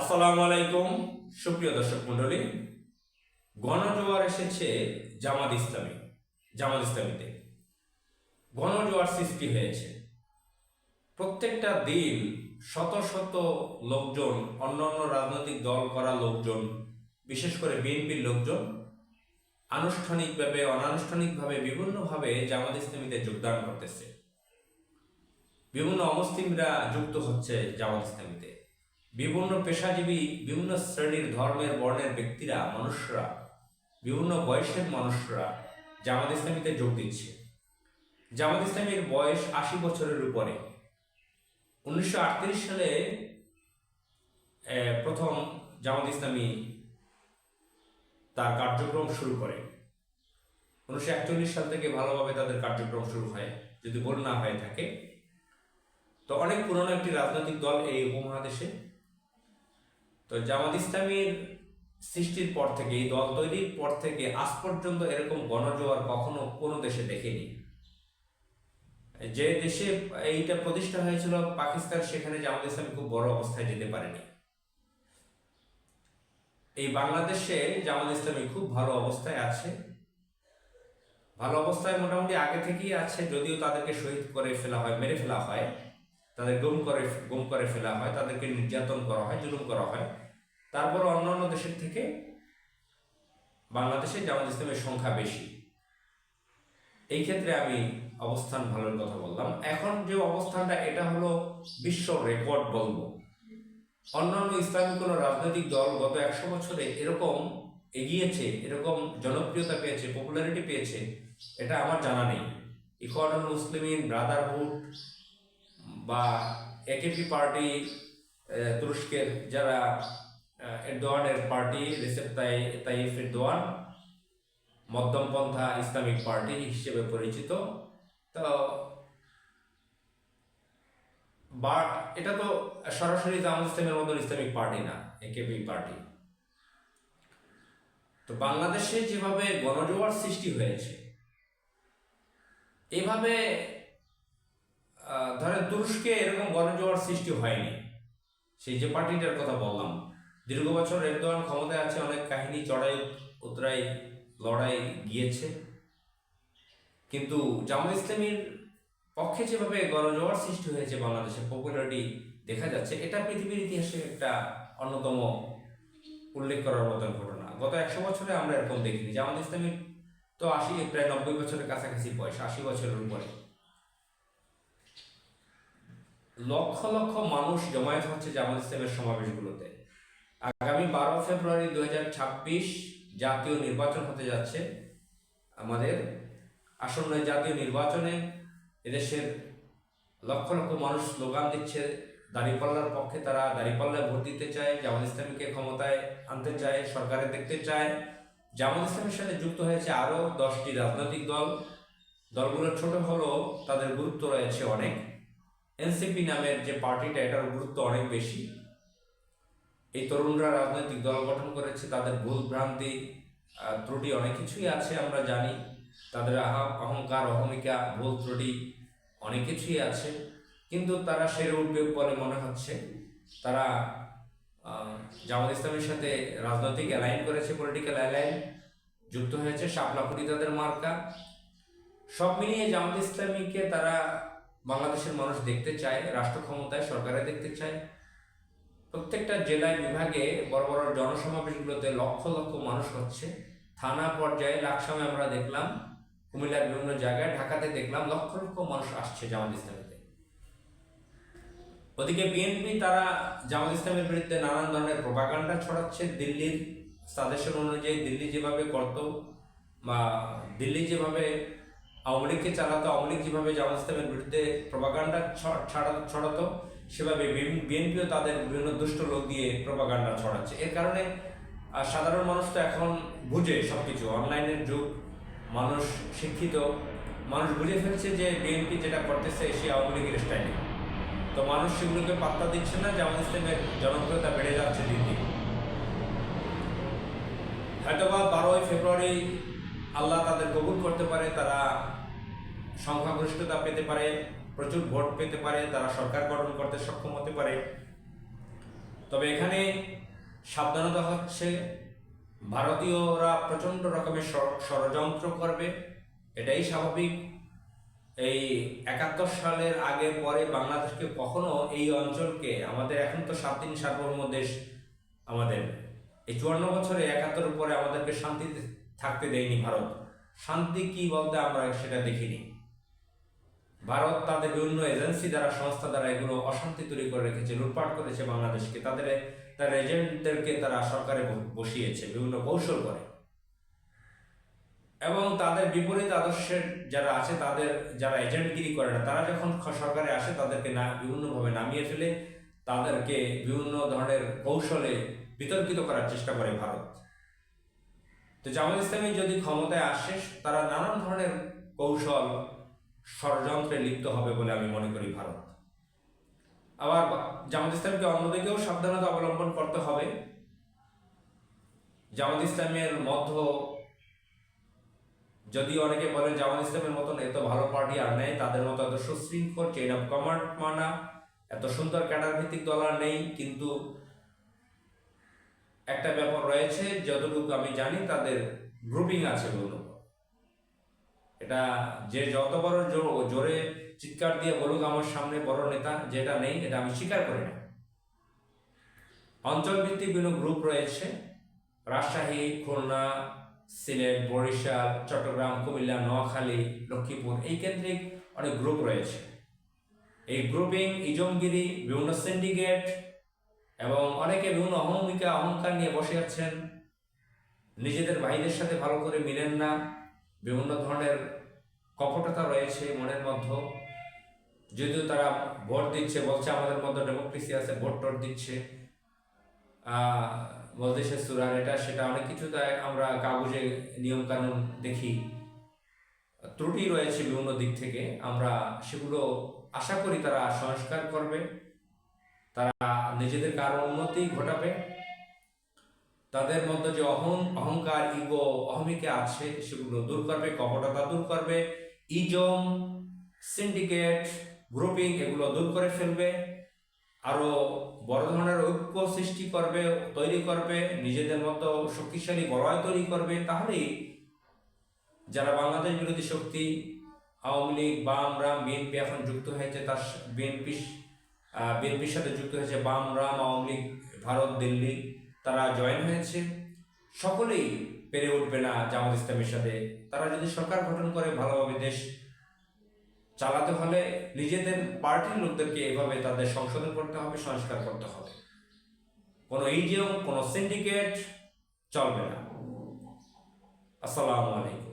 আসসালামু আলাইকুম, সুপ্রিয় দর্শক মণ্ডলী। গণজোয়ার এসেছে জামাত ইসলামী, জামাত ইসলামীতে। গণজোয়ার সৃষ্টি হয়েছে। প্রত্যেকটা দিন শত শত লোকজন, অন্যান্য রাজনৈতিক দল করা লোকজন, বিশেষ করে বিএনপির লোকজন, আনুষ্ঠানিকভাবে, অনানুষ্ঠানিকভাবে, বিভিন্নভাবে জামাত ইসলামীতে যোগদান করতেছে। বিভিন্ন অমুসলিমরা যুক্ত হচ্ছে জামাত ইসলামীতে। বিভিন্ন পেশাজীবী, বিভিন্ন শ্রেণির ধর্মের বর্ণের ব্যক্তিরা, মানুষরা, বিভিন্ন বয়সের মানুষরা জামাত ইসলামীতে যোগ দিচ্ছে। জামাত ইসলামীর বয়স আশি বছরের উপরে। উনিশশো আটত্রিশ সালে প্রথম জামাত ইসলামী তার কার্যক্রম শুরু করে। উনিশশো একচল্লিশ সাল থেকে ভালোভাবে তাদের কার্যক্রম শুরু হয়, যদি ভুল না হয়ে থাকে। তো অনেক পুরনো একটি রাজনৈতিক দল এই উপমহাদেশে তো জামাত ইসলামীর সৃষ্টির পর থেকে, এই দল তৈরির পর থেকে আজ পর্যন্ত এরকম গণজোয়ার কখনো কোনো দেশে দেখেনি। যে দেশে এইটা প্রতিষ্ঠা হয়েছিল, পাকিস্তান, সেখানে জামাত ইসলামী খুব বড় অবস্থায় যেতে পারেনি। এই বাংলাদেশে জামাত ইসলামী খুব ভালো অবস্থায় আছে। ভালো অবস্থায় মোটামুটি আগে থেকেই আছে, যদিও তাদেরকে শহীদ করে ফেলা হয়, মেরে ফেলা হয়। তাদের গুম করে গুম করে ফেলা হয়, তাদেরকে নির্যাতন করা হয়, জুলুম করা হয়। তারপর অন্যান্য দেশের থেকে বাংলাদেশে জামাত ইসলামের সংখ্যা বেশি। এই ক্ষেত্রে আমি অবস্থান ভালোর কথা বললাম। এখন যে অবস্থানটা, এটা হলো বিশ্ব রেকর্ড বলব। অন্যান্য ইসলামী কোনো রাজনৈতিক দল গত একশো বছরে এরকম এগিয়েছে, এরকম জনপ্রিয়তা পেয়েছে পপুলারিটি পেয়েছে, এটা আমার জানা নেই। ইকোয়াডন মুসলিমিন ব্রাদারহুড বা একেপি পার্টি তুরস্কের যারা এরদোয়ানের পার্টি রিসেপ তাই, তাইফ এরদোয়ান মধ্যমপন্থা ইসলামিক পার্টি হিসেবে পরিচিত। তো বা এটা তো সরাসরি জামাত ইসলামের মতন ইসলামিক পার্টি না একেপি পার্টি তো বাংলাদেশে যেভাবে গণজোয়ার সৃষ্টি হয়েছে, এভাবে ধরেন তুরস্কে এরকম গণজোয়ার সৃষ্টি হয়নি। সেই যে পার্টিটার কথা বললাম। দীর্ঘ বছর এরদোয়ান ক্ষমতায় আছে, অনেক কাহিনী, চড়াই, উতরাই, লড়াই গিয়েছে। কিন্তু জামাত ইসলামীর পক্ষে যেভাবে গণজোয়ার সৃষ্টি হয়েছে বাংলাদেশে পপুলারিটি দেখা যাচ্ছে, এটা পৃথিবীর ইতিহাসে একটা অন্যতম উল্লেখ করার মতন ঘটনা। গত একশো বছরে আমরা এরকম দেখিনি। জামাত ইসলামীর তো আশি, প্রায় নব্বই বছরের কাছাকাছি বয়স, আশি বছরের উপরে। লক্ষ লক্ষ মানুষ জমায়েত হচ্ছে জামাত ইসলামের সমাবেশগুলোতে। আগামী বারো ফেব্রুয়ারি দু হাজার ছাব্বিশ জাতীয় নির্বাচন হতে যাচ্ছে আমাদের। আসন্ন জাতীয় নির্বাচনে এদেশের লক্ষ লক্ষ মানুষ স্লোগান দিচ্ছে দাঁড়িপাল্লার পক্ষে তারা দাঁড়িপাল্লায় ভোট দিতে চায়, জামাত ইসলামীকে ক্ষমতায় আনতে চায় সরকারে দেখতে চায়। জামাত ইসলামের সাথে যুক্ত হয়েছে আরও দশটি রাজনৈতিক দল। দলগুলো ছোট হলেও তাদের গুরুত্ব রয়েছে অনেক। এনসিপি নামের যে পার্টিটা, এটার গুরুত্ব অনেক বেশি। এই তরুণরা রাজনৈতিক দল গঠন করেছে, তাদের ভুল ভ্রান্তি ত্রুটি অনেক কিছুই আছে আমরা জানি। তাদের অহংকার, অহমিকা, ভুল ত্রুটি অনেক কিছুই আছে। কিন্তু তারা সেরে উঠবে বলে মনে হচ্ছে। তারা জামাত ইসলামের সাথে রাজনৈতিক অ্যালাইন করেছে, পলিটিক্যাল অ্যালাইন, যুক্ত হয়েছে শাপলাপুরি তাদের মার্কা। সব মিলিয়ে জামাত ইসলামীকে তারা বাংলাদেশের মানুষ দেখতে চায়, রাষ্ট্র ক্ষমতায় সরকারে দেখতে চায়। প্রত্যেকটা জেলায়, বিভাগে বড় বড় জনসমাবেশগুলোতে লক্ষ লক্ষ মানুষ হচ্ছে। থানা পর্যায়ে লাকসামে আমরা দেখলাম, কুমিল্লার বিভিন্ন জায়গায়, ঢাকাতে দেখলাম লক্ষ লক্ষ মানুষ আসছে জামাত ইসলামীতে। ওদিকে বিএনপি তারা জামাত ইসলামের বিরুদ্ধে নানান ধরনের প্রপাগান্ডা ছড়াচ্ছে। দিল্লির সাজেশন অনুযায়ী দিল্লি যেভাবে করত বা দিল্লি যেভাবে আওয়ামী লীগকে চালাতো, আওয়ামী লীগ যেভাবে জামাত ইসলামের বিরুদ্ধে প্রপাগান্ডা ছড়াতো, সেভাবে বিএনপিও তাদের বিভিন্ন দুষ্ট লোক দিয়ে প্রপাগান্ডা ছড়াচ্ছে। এর কারণে সাধারণ মানুষ তো এখন বুঝে সবকিছু। অনলাইনের যুগ, মানুষ শিক্ষিত। মানুষ বুঝে ফেলছে যে বিএনপি যেটা করতেছে, সে আওয়ামী লীগের স্টাইলে তো মানুষ সেগুলোকে পাত্তা দিচ্ছে না, জামাত ইসলামের জনপ্রিয়তা বেড়ে যাচ্ছে দিন দিন। হয়তোবা বারোই ফেব্রুয়ারি আল্লাহ তাদের কবুল করতে পারে, তারা সংখ্যাগরিষ্ঠতা পেতে পারে, প্রচুর ভোট পেতে পারে, তারা সরকার গঠন করতে সক্ষম হতে পারে। তবে এখানে সাবধানতা হচ্ছে, ভারতীয়রা প্রচণ্ড রকমের ষড়যন্ত্র করবে, এটাই স্বাভাবিক। এই একাত্তর সালের আগে পরে বাংলাদেশকে কখনো এই অঞ্চলকে, আমাদের এখন তো সাত দিন সার্বভৌম দেশ আমাদের, এই চুয়ান্ন বছরে একাত্তরের পরে আমাদেরকে শান্তিতে থাকতে দেয়নি ভারত। শান্তি কি বলতে আমরা সেটা দেখিনি। ভারত তাদের বিভিন্ন এজেন্সি দ্বারা, সংস্থা দ্বারা এগুলো অশান্তি তৈরি করে রেখেছে, লুটপাট করেছে বাংলাদেশকে। তাদের, তার এজেন্টদেরকে তারা সরকারে বসিয়েছে, বিভিন্ন কৌশল করে। এবং তাদের বিপরীত আদর্শের যারা আছে, তাদের যারা এজেন্টগিরি করে না, তারা যখন সরকারে আসে, তাদেরকে না, বিভিন্নভাবে নামিয়ে ফেলে, তাদেরকে বিভিন্ন ধরনের কৌশলে বিতর্কিত করার চেষ্টা করে ভারত। তো জামাত ইসলামী যদি ক্ষমতায় আসে, তারা নানান ধরনের কৌশল, ষড়যন্ত্রে লিপ্ত হবে বলে আমি মনে করি ভারত। আবার জামাত ইসলামকে অন্যদিকেও সাবধানতা অবলম্বন করতে হবে। জামাত ইসলামের মধ্য যদি অনেকে বলেন জামাত ইসলামের মতন এত ভালো পার্টি আর নেই, তাদের মতো এত সুশৃঙ্খল চেইন অফ কমান্ড মানা, এত সুন্দর ক্যাডার ভিত্তিক দল আর নেই, কিন্তু একটা ব্যাপার রয়েছে, যতটুকু আমি জানি তাদের গ্রুপিং আছে বলুন। এটা যে যত বড় জোরে চিৎকার দিয়ে বলুক আমার সামনে বড় নেতা, যেটা নেই, এটা আমি স্বীকার করি না। অঞ্চল ভিত্তিক বিভিন্ন গ্রুপ রয়েছে। রাজশাহী, খুলনা, সিলেট, বরিশাল, চট্টগ্রাম, কুমিল্লা, নোয়াখালী, লক্ষ্মীপুর, এই কেন্দ্রিক অনেক গ্রুপ রয়েছে। এই গ্রুপিং ইজমগিরি, বিভিন্ন সিন্ডিকেট এবং অনেকে বিভিন্ন অহমিকা অহংকার নিয়ে বসে আছেন। নিজেদের ভাইদের সাথে ভালো করে মিলেন না। বিভিন্ন ধরনের কপটতা রয়েছে মনের মধ্যে। যদিও তারা ভোট দিচ্ছে, বলছে আমাদের মধ্যে ডেমোক্রেসি আছে, ভোট টোট দিচ্ছে। বলতেছে সুরার এটা সেটা অনেক কিছু তাই আমরা কাগজে নিয়মকানুন দেখি। ত্রুটি রয়েছে বিভিন্ন দিক থেকে। আমরা সেগুলো আশা করি তারা সংস্কার করবে। তারা নিজেদের কারও উন্নতি ঘটাবে। তাদের মধ্যে যে অহং, অহংকার, ইগো, অহমিকা আছে, সেগুলো দূর করবে, কপটতা দূর করবে। ইজম সিন্ডিকেট গ্রুপিং এগুলো দূর করে ফেলবে। আরও বড় ধরনের ঐক্য সৃষ্টি করবে, তৈরি করবে, নিজেদের মতো শক্তিশালী বলয় তৈরি করবে। তাহলেই যারা বাংলাদেশ বিরোধী শক্তি, আওয়ামী লীগ, বাম, রাম, বিএনপি এখন যুক্ত হয়েছে, তার বিএনপি বিএনপির সাথে যুক্ত হয়েছে বাম, রাম, আওয়ামী লীগ, ভারত, দিল্লি, তারা জয়েন হয়েছে। সকলেই পেরে উঠবে না জামাত ইসলামের সাথে। তারা যদি সরকার গঠন করে, ভালোভাবে দেশ চালাতে হলে নিজেদের পার্টির লোকদেরকে এভাবে তাদের সংশোধন করতে হবে, সংস্কার করতে হবে। কোনো ইজিএম কোনো সিন্ডিকেট চলবে না। আসসালামু আলাইকুম।